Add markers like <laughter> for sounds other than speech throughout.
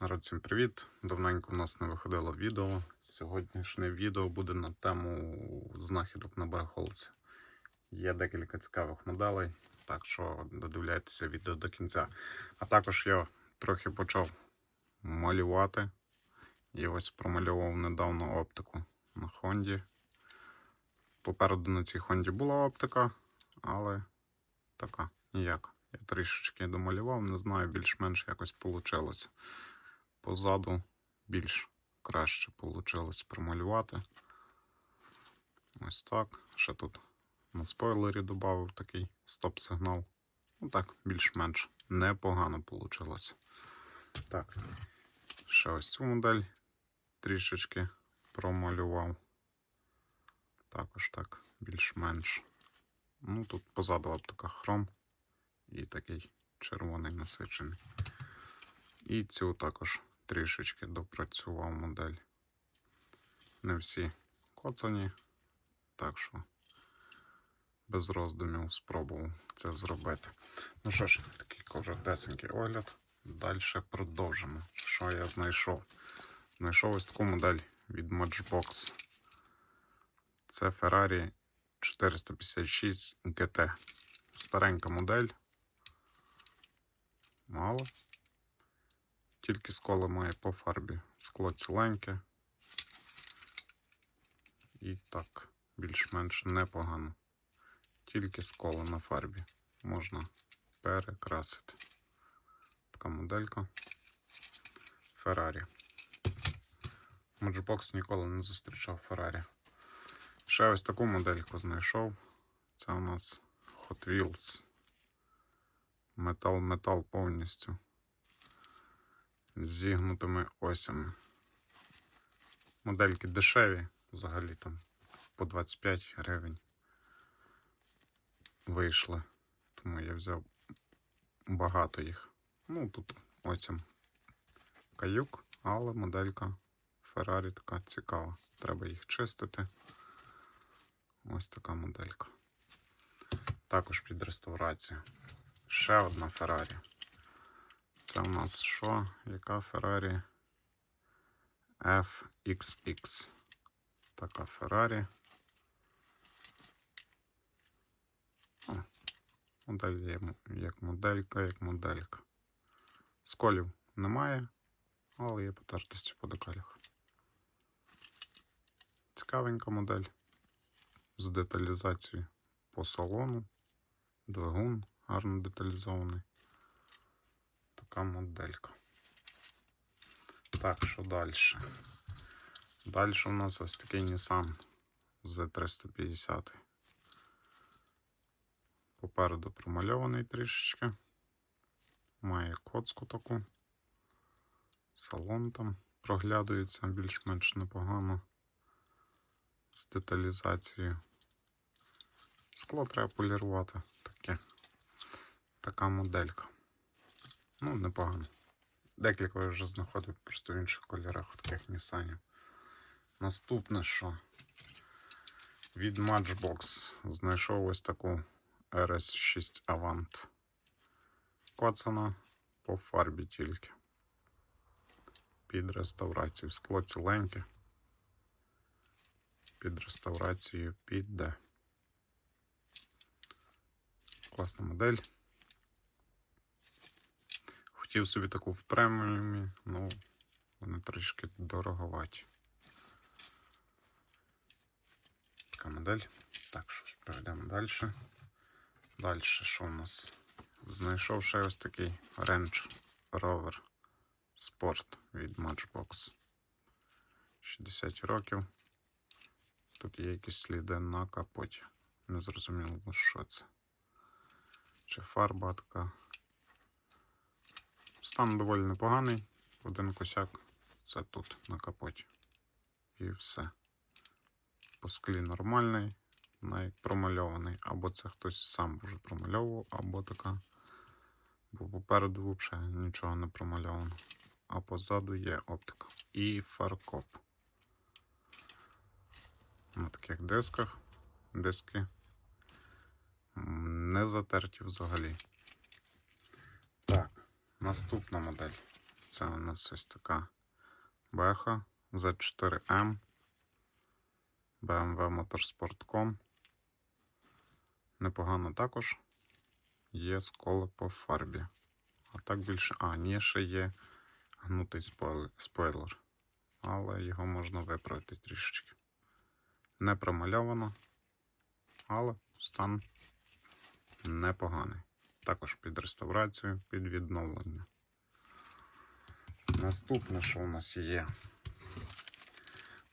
Народ, всім привіт! Давненько в нас не виходило відео. Сьогоднішнє відео буде на тему знахідок на барахолці. Є декілька цікавих моделей, так що додивляйтеся відео до кінця. А також я трохи почав малювати. І ось промальовував недавно оптику на Хонді. Попереду на цій Хонді була оптика, але така ніяка. Я трішечки домалював, не знаю, більш-менш якось вийшло. Позаду більш краще вийшло промалювати. Ось так. Ще тут на спойлері додав такий стоп-сигнал. Ну так, більш-менш непогано вийшло. Так, ще ось цю модель трішечки промалював. Також так, більш-менш. Ну, тут позаду оптика хром і такий червоний насичений. І цю також трішечки допрацював модель. Не всі коцані, так що без роздумів спробував це зробити. Ну що ж, такий коротесенький огляд. Далі продовжимо. Що я знайшов? Знайшов ось таку модель від Matchbox. Це Ferrari 456 GT. Старенька модель. Мало. Тільки сколи має по фарбі. Скло ціленьке. І так, більш-менш непогано. Тільки сколи на фарбі. Можна перекрасити. Така моделька. Ferrari. Matchbox ніколи не зустрічав Ferrari. Ще ось таку модельку знайшов. Це у нас Hot Wheels. Метал-метал повністю з зігнутими осями. Модельки дешеві, взагалі там по 25 гривень вийшли. Тому я взяв багато їх. Ну, тут осям каюк, але моделька Ferrari така цікава. Треба їх чистити. Ось така моделька. Також під реставрацію. Ще одна Ferrari. Це у нас що? Яка Ferrari FXX. Така Ferrari. О, модель як моделька, як моделька. Сколів немає, але є потертості по декалях. Цікавенька модель з деталізацією по салону. Двигун гарно деталізований. Така моделька. Так, що далі? Далі у нас ось такий Nissan Z350. Попереду промальований трішечки. Має коцку таку. Салон там проглядується більш-менш непогано. З деталізацією. Скло треба полірувати. Таке. Така моделька. Ну, непогано. Декілька я вже знаходив просто в інших кольорах таких Нісанів. Наступне що? Від Matchbox знайшов ось таку RS6 Avant. Коцана по фарбі тільки. Під реставрацію. Скло ціленьке. Під реставрацією піде. Класна модель. Хотів собі таку в преміумі, ну, вони трішки дороговаті. Така модель. Так, що ж, перейдемо далі. Далі, що у нас? Знайшов ще ось такий Range Rover Sport від Matchbox. 60 років. Тут є якісь сліди на капоті. Не зрозуміло, що це. Чи фарба така. Стан доволі непоганий. Один косяк це тут на капоті. І все. По склі нормальний, навіть промальований. Або це хтось сам вже промальовував, або така. Бо попереду взагалі нічого не промальовано. А позаду є оптика. І фаркоп. На таких дисках. Диски не затерті взагалі. Наступна модель. Це у нас ось така беха Z4M BMW Motorsport.com. Непогано також. Є сколи по фарбі. А так більше. А, ні, ще є гнутий спойлер. Але його можна виправити трішечки. Не промальовано, але стан непоганий. Також під реставрацію, під відновлення. Наступне, що у нас є?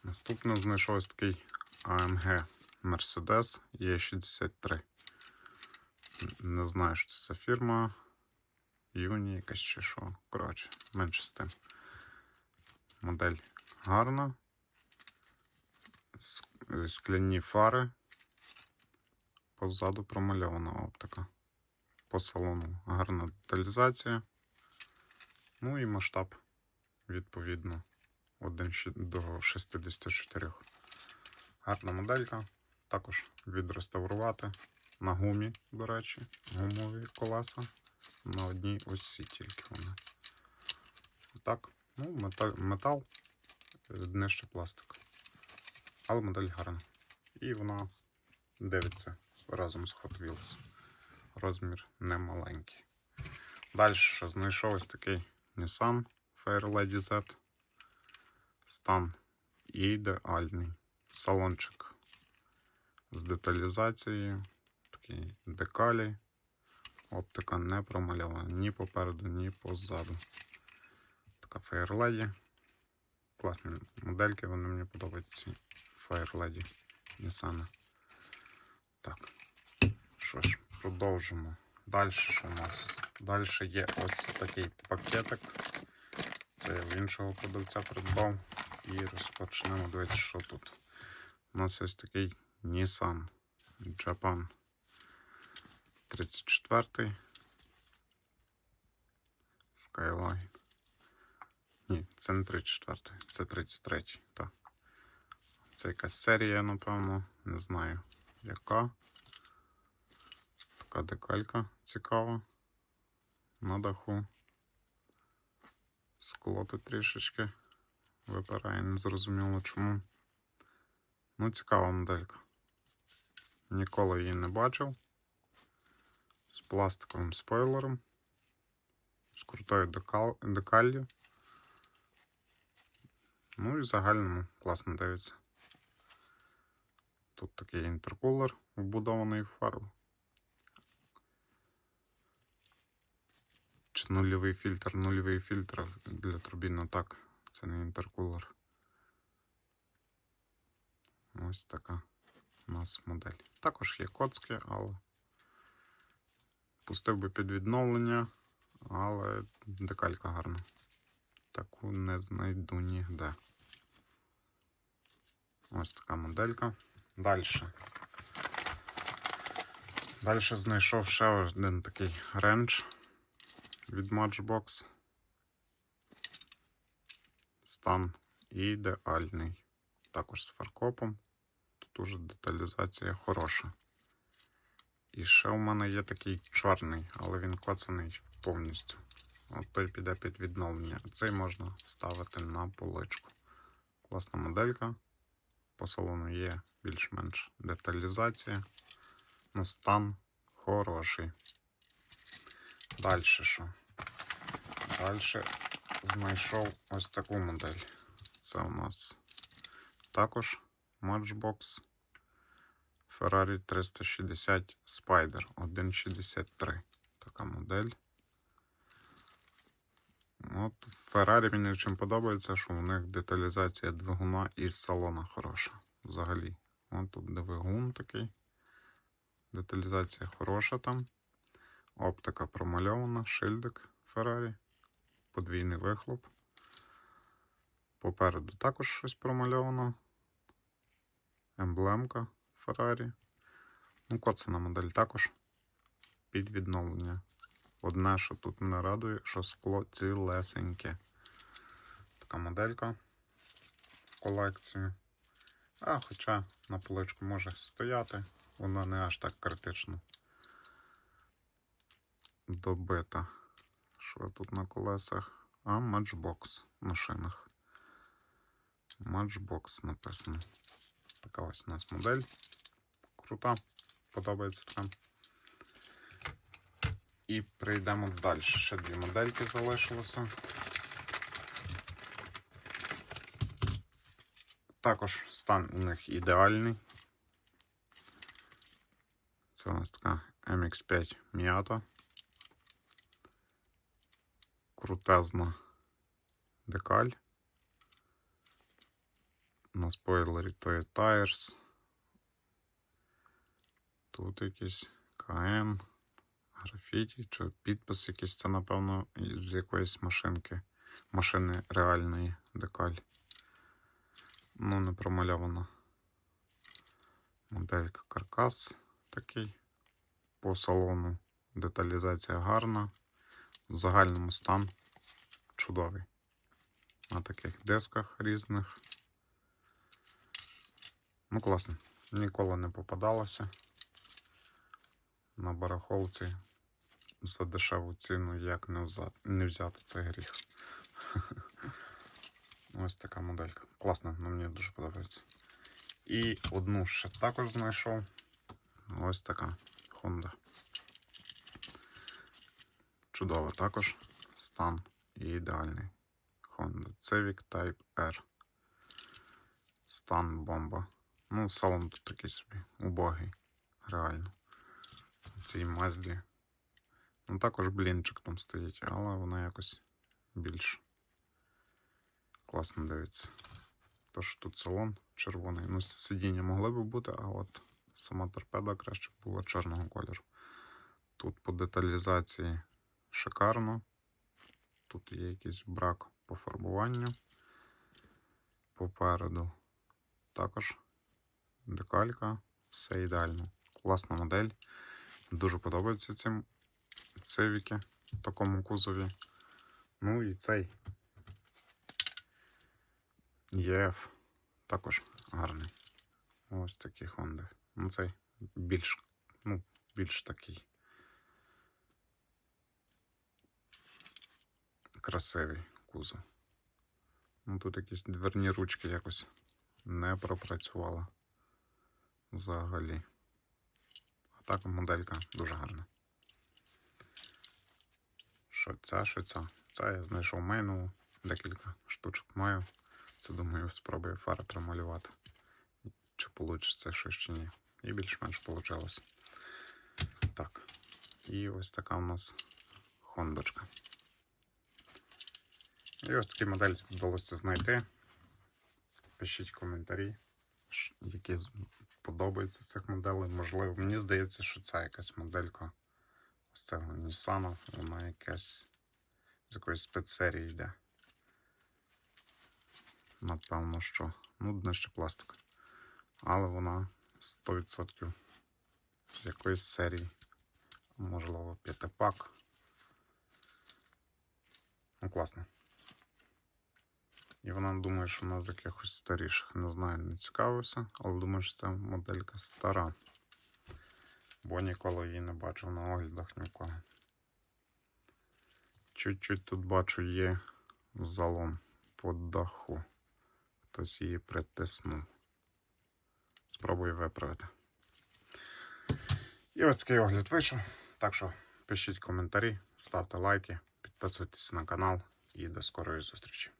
Наступне знайшов ось такий AMG Mercedes E63. Не знаю, що це за фірма. Юні якась чи що. Коротше, менше з тим. Модель гарна. Скляні фари. Позаду промальована оптика. По салону гарна деталізація. Ну і масштаб, відповідно, 1 до 64. Гарна моделька. Також відреставрувати на гумі, до речі, гумові колеса. На одній осі тільки вони. Так, ну, метал, метал нижче пластик. Але модель гарна. І вона дивиться разом з Hot Wheels. Розмір немаленький. Далі що знайшов ось такий Nissan Fairlady Z. Стан ідеальний. Салончик з деталізацією. Такі декалі. Оптика не промальована ні попереду, ні позаду. Така Fairlady. Класні модельки, вони мені подобаються ці Fairlady Nissan. Так. Що ж, продовжимо. Далі що у нас? Далі є ось такий пакетик. Це я в іншого продавця придбав. І розпочнемо дивитися, що тут. У нас ось такий Nissan Japan 34 Skyline. Ні, це не 34, це 33. Так. Це якась серія, напевно, не знаю яка. Така декалька цікава. На даху. Скло тут трішечки випирає, не зрозуміло чому. Ну, цікава моделька. Ніколи її не бачив. З пластиковим спойлером. З крутою декал... декаллю. Ну і в загальному класно дивиться. Тут такий інтеркулер вбудований в фарбу. Чи нульовий фільтр? Нульовий фільтр для турбіни так. Це не інтеркулер. Ось така у нас модель. Також є коцки, але пустив би під відновлення, але декалька гарна. Таку не знайду ніде. Ось така моделька. Далі. Далі знайшов ще один такий ренч від Matchbox. Стан ідеальний. Також з фаркопом. Тут уже деталізація хороша. І ще у мене є такий чорний, але він коцаний повністю. От той піде під відновлення. Цей можна ставити на поличку. Класна моделька. По салону є більш-менш деталізація. Ну, стан хороший. Далі що? Далі знайшов ось таку модель. Це у нас також Matchbox Ferrari 360 Spider 1.63. Така модель. От Ferrari мені чим подобається, що у них деталізація двигуна із салона хороша. Взагалі. От тут двигун такий. Деталізація хороша там. Оптика промальована, шильдик Ferrari. Подвійний вихлоп. Попереду також щось промальовано. Емблемка Ferrari. Ну, коцана модель також під відновлення. Одне, що тут мене радує, що скло цілесеньке. Така моделька колекцію. А хоча на поличку може стояти, вона не аж так критично добита. Що тут на колесах? а Matchbox на шинах. Matchbox написано. Така ось у нас модель. Крута. Подобається така. І прийдемо далі. Ще дві модельки залишилося. Також стан у них ідеальний. Це у нас така MX5 Miata. Крутезна декаль. На спойлері Toy Tires. Тут якийсь КМ, графіті, чи підпис якийсь, це, напевно, з якоїсь машинки. Машини реальної декаль. Ну, не промальована. Моделька каркас такий. По салону деталізація гарна. В загальному стан чудовий. На таких дисках різних. Ну, класно. Ніколи не попадалося. На барахолці за дешеву ціну як не взяти, не взяти цей гріх. <laughs> Ось така моделька. Класна, ну мені дуже подобається. І одну ще також знайшов. Ось така Honda. Чудова також. Стан ідеальний. Honda Civic Type R. Стан бомба. Ну, салон тут такий собі убогий. Реально. В цій мазді. Ну, також блінчик там стоїть, але вона якось більш класно дивиться. Тож тут салон червоний. Ну, сидіння могли би бути, а от сама торпеда краще була чорного кольору. Тут по деталізації шикарно. Тут є якийсь брак по фарбуванню. Попереду також декалька, все ідеально. Класна модель. Дуже подобаються ці цивіки в такому кузові. Ну і цей ЄФ також гарний. Ось такі Honda. Ну, цей більш, ну, більш такий красивий кузов. Ну, тут якісь дверні ручки якось не пропрацювала взагалі. А так моделька дуже гарна. Що ця, що ця? Це я знайшов мейнову, декілька штучок маю. Це думаю, спробую фари промалювати. Чи вийде щось чи ні. І більш-менш вийшло. Так. І ось така у нас хондочка. І ось такі моделі вдалося знайти. Пишіть коментарі, які подобаються з цих моделей. Можливо, мені здається, що ця якась моделька ось цього Nissan, вона якась з якоїсь спецсерії йде. Напевно, що. Ну, днище пластик. Але вона 100% з якоїсь серії. Можливо, п'ятипак. Ну, класно. І вона думає, що вона з якихось старіших. Не знаю, не цікавився, але думаю, що це моделька стара. Бо ніколи її не бачив на оглядах ні в кого. Чуть-чуть тут бачу є залом по даху. Хтось її притиснув. Спробую виправити. І ось такий огляд вийшов. Так що пишіть коментарі, ставте лайки, підписуйтесь на канал і до скорої зустрічі.